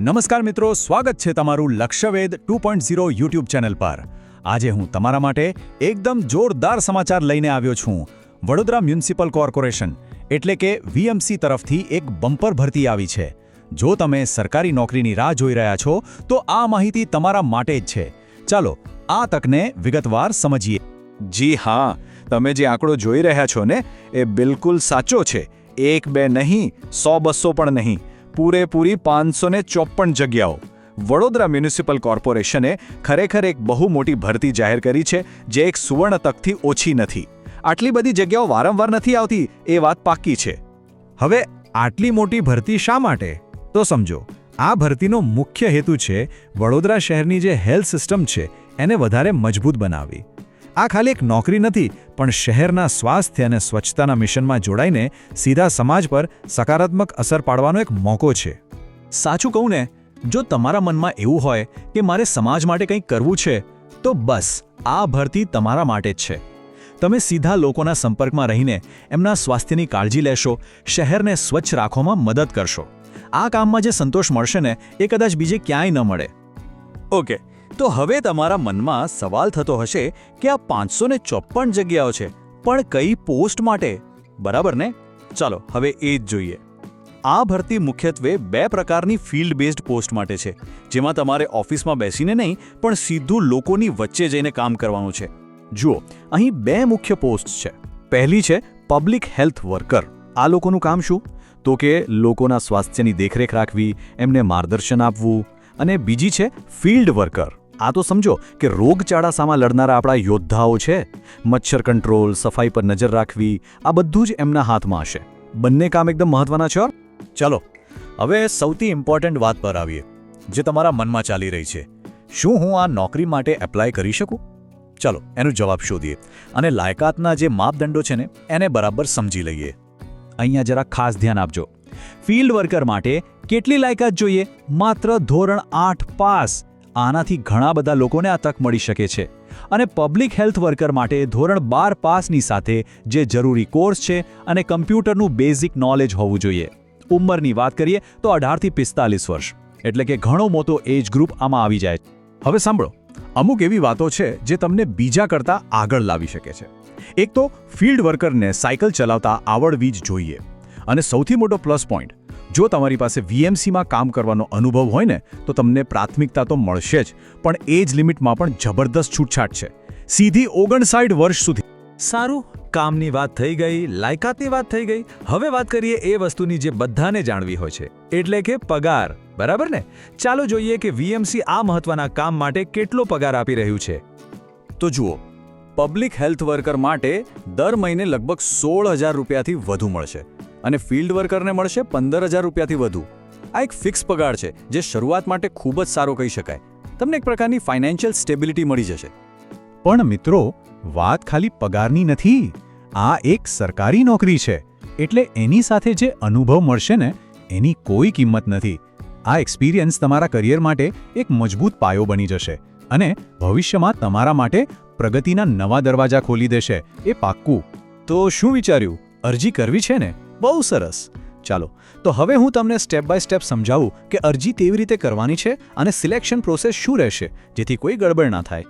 નમસ્કાર મિત્રો, સ્વાગત છે તમારું Lakshyaved two point zero YouTube channel પર. આજે હું તમારા માટે એકદમ જોરદાર સમાચાર લઈને આવ્યો છું. વડોદરા મ્યુનિસિપલ કોર્પોરેશન, એટલે કે વીએમસી તરફથી એક બમ્પર ભરતી આવી છે. જો તમે સરકારી નોકરીની રાહ જોઈ રહ્યા છો, તો આ માહિતી તમારા માટે જ છે. ચાલો, આ તકને વિગતવાર સમજીએ. જી હા, તમે જે આંકડો જોઈ રહ્યા છો ને, એ બિલકુલ સાચો છે. એક બે નહીં, સો બસો પણ નહીં. પૂરેપૂરી પાંચસો ને ચોપન જગ્યાઓ. વડોદરા મ્યુનિસિપલ કોર્પોરેશને ખરેખર એક બહુ મોટી ભરતી જાહેર કરી છે, જે એક સુવર્ણ તકથી ઓછી નથી. આટલી બધી જગ્યાઓ વારંવાર નથી આવતી, એ વાત પાકી છે. હવે આટલી મોટી ભરતી શા માટે? તો સમજો, આ ભરતીનો મુખ્ય હેતુ છે વડોદરા શહેરની જે હેલ્થ સિસ્ટમ છે, એને વધારે મજબૂત બનાવવી. આ ખાલી એક નોકરી નથી, પણ શહેરના સ્વાસ્થ્ય અને સ્વચ્છતાના મિશનમાં જોડાઈને સીધા સમાજ પર સકારાત્મક અસર પાડવાનો એક મોકો છે. સાચું કહું ને, જો તમારા મનમાં એવું હોય કે મારે સમાજ માટે કંઈક કરવું છે, તો બસ, આ ભરતી તમારા માટે જ છે. તમે સીધા લોકોના સંપર્કમાં રહીને એમના સ્વાસ્થ્યની કાળજી લેશો, શહેરને સ્વચ્છ રાખવામાં મદદ કરશો. આ કામમાં જે સંતોષ મળશે ને, એ કદાચ બીજે ક્યાંય ન મળે. ઓકે. તો હવે તમારા મનમાં સવાલ થતો હશે કે આ પાંચસો ને ચોપન જગ્યાઓ છે, પણ કઈ પોસ્ટ માટે? બરાબર ને? ચાલો, હવે એ જ જોઈએ. આ ભરતી મુખ્યત્વે બે પ્રકારની ફિલ્ડ બેઝડ પોસ્ટ માટે છે, જેમાં તમારે ઓફિસમાં બેસીને નહીં, પણ સીધું લોકોની વચ્ચે જઈને કામ કરવાનું છે. જુઓ, અહીં બે મુખ્ય પોસ્ટ છે. પહેલી છે પબ્લિક હેલ્થ વર્કર. આ લોકોનું કામ શું? તો કે લોકોના સ્વાસ્થ્યની દેખરેખ રાખવી, એમને માર્ગદર્શન આપવું અને બીજી છે ફિલ્ડ વર્કર. આ તો સમજો કે રોગચાળા સામા લડનારા આપણા યોદ્ધાઓ છે. મચ્છર કંટ્રોલ, સફાઈ પર નજર રાખવી, આ બધું જ એમના હાથમાં હશે. બંને કામ એકદમ મહત્વના છે ચલો, હવે સૌથી ઇમ્પોર્ટન્ટ વાત પર આવીએ, જે તમારા મનમાં ચાલી રહી છે. શું હું આ નોકરી માટે એપ્લાય કરી શકું? ચલો, એનો જવાબ શોધીએ. અને લાયકાતના જે માપદંડો છે ને, એને બરાબર સમજી લઈએ. અહીંયા જરા ખાસ ધ્યાન આપજો. ફિલ્ડ વર્કર માટે કેટલી લાયકાત જોઈએ? માત્ર ધોરણ આઠ પાસ. આનાથી ઘણા બધા લોકોને આ તક મળી શકે છે. અને પબ્લિક હેલ્થ વર્કર માટે ધોરણ બાર પાસની સાથે જે જરૂરી કોર્સ છે અને કમ્પ્યુટરનું બેઝિક નોલેજ હોવું જોઈએ. ઉંમરની વાત કરીએ તો અઢારથી પિસ્તાલીસ વર્ષ. એટલે કે ઘણો મોટો એજ ગ્રુપ આમાં આવી જાય. હવે સાંભળો. અમુક એવી વાતો છે જે તમને બીજા કરતાં આગળ લાવી શકે છે. એક તો ફિલ્ડ વર્કરને સાયકલ ચલાવતા આવડવી જ જોઈએ. અને સૌથી મોટો પ્લસ પોઈન્ટ જો તમારી પાસે વીએમસીમાં કામ કરવાનો અનુભવ હોય ને તો તમને પ્રાથમિકતા તો મળશે જ પણ એ જ લિમિટમાં પણ જબરદસ્ત છૂટછાટ છે. સીધી ઓગણસાઠ વર્ષ સુધી. સારું કામની વાત થઈ ગઈ લાયકાતની વાત થઈ ગઈ. હવે વાત કરીએ એ વસ્તુની જે બધાને જાણવી હોય છે. એટલે કે પગાર બરાબર ને? ચાલો જોઈએ કે વીએમસી આ મહત્વના કામ માટે કેટલો પગાર આપી રહ્યું છે. તો જુઓ પબ્લિક હેલ્થ વર્કર માટે દર મહિને લગભગ સોળ હજાર રૂપિયાથી વધુ મળશે. અને ફિલ્ડ વર્કરને મળશે પંદર હજાર રૂપિયાથી વધુ. આ એક ફિક્સ પગાર છે, જે શરૂઆત માટે ખૂબ જ સારો કહી શકાય. તમને એક પ્રકારની ફાઇનાન્શિયલ સ્ટેબિલિટી મળી જશે. પણ મિત્રો, વાત ખાલી પગારની નથી. આ એક સરકારી નોકરી છે, એટલે એની સાથે જે અનુભવ મળશે ને, એની કોઈ કિંમત નથી. આ એક્સપિરિયન્સ તમારા કરિયર માટે એક મજબૂત પાયો બની જશે અને ભવિષ્યમાં તમારા માટે પ્રગતિના નવા દરવાજા ખોલી દેશે. એ પાક્કું. તો શું વિચાર્યું? અરજી કરવી છે ને? બહુ સરસ. ચાલો, તો હવે હું તમને સ્ટેપ બાય સ્ટેપ સમજાવું કે અરજી કેવી રીતે કરવાની છે અને સિલેક્શન પ્રોસેસ શું રહેશે, જેથી કોઈ ગડબડ ના થાય.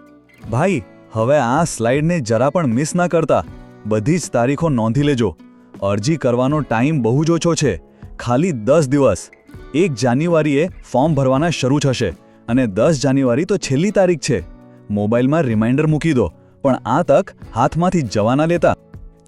ભાઈ, હવે આ સ્લાઇડને જરા પણ મિસ ના કરતા. બધી જ તારીખો નોંધી લેજો. અરજી કરવાનો ટાઈમ બહુ જ ઓછો છે. ખાલી દસ દિવસ. એક જાન્યુઆરીએ ફોર્મ ભરવાના શરૂ થશે અને દસ જાન્યુઆરી તો છેલ્લી તારીખ છે. મોબાઈલમાં રિમાઇન્ડર મૂકી દો, પણ આ તક હાથમાંથી જવાના લેતા.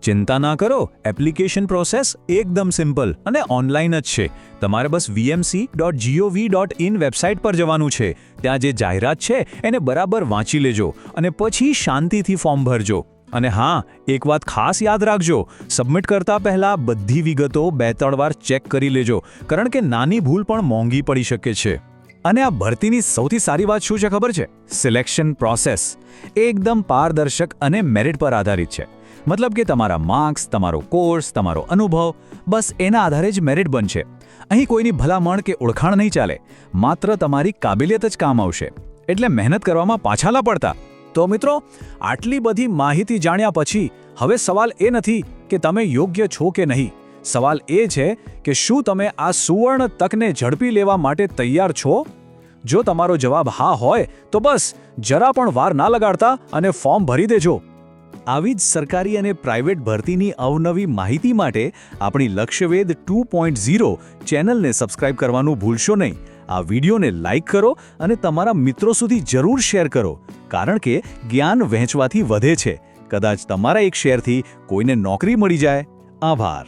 ચિંતા ના કરો એપ્લિકેશન પ્રોસેસ એકદમ સિમ્પલ અને ઓનલાઈન જ છે. તમારે બસ VMC dot gov dot in website પર જવાનું છે. ત્યાં જે જાહેરાત છે, એને બરાબર વાંચી લેજો અને પછી શાંતિથી ફોર્મ ભરજો. અને હા, એક વાત ખાસ યાદ રાખજો સબમિટ કરતા પહેલા બધી વિગતો બે ત્રણ વાર ચેક કરી લેજો, કારણ કે નાની ભૂલ પણ મોંઘી પડી શકે છે. અને આ ભરતીની સૌથી સારી વાત શું છે ખબર છે? સિલેક્શન પ્રોસેસ એકદમ પારદર્શક અને મેરિટ પર આધારિત છે. મતલબ કે તમારા માર્ક્સ, તમારો કોર્સ, તમારો અનુભવ, બસ એના આધારે જ મેરિટ બનશે. અહીં કોઈની ભલામણ કે ઓળખાણ નહીં ચાલે. માત્ર તમારી કાબિલિયત જ કામ આવશે. એટલે મહેનત કરવામાં પાછા ના પડતા. તો મિત્રો, આટલી બધી માહિતી જાણ્યા પછી હવે સવાલ એ નથી કે તમે યોગ્ય છો કે નહીં. સવાલ એ છે કે શું તમે આ સુવર્ણ તકને ઝડપી લેવા માટે તૈયાર છો? જો તમારો જવાબ હા હોય, તો બસ જરા પણ વાર ના લગાડતા અને ફોર્મ ભરી દેજો. આવી જ સરકારી અને પ્રાઇવેટ ભરતીની અવનવી માહિતી માટે આપણી લક્ષ્યવેદ ટુ પોઈન્ટ ઝીરો ચેનલને સબસ્ક્રાઇબ કરવાનું ભૂલશો નહીં. આ વિડીયોને લાઇક કરો અને તમારા મિત્રો સુધી જરૂર શેર કરો, કારણ કે જ્ઞાન વહેંચવાથી વધે છે. કદાચ તમારા એક શેરથી કોઈને નોકરી મળી જાય. આભાર.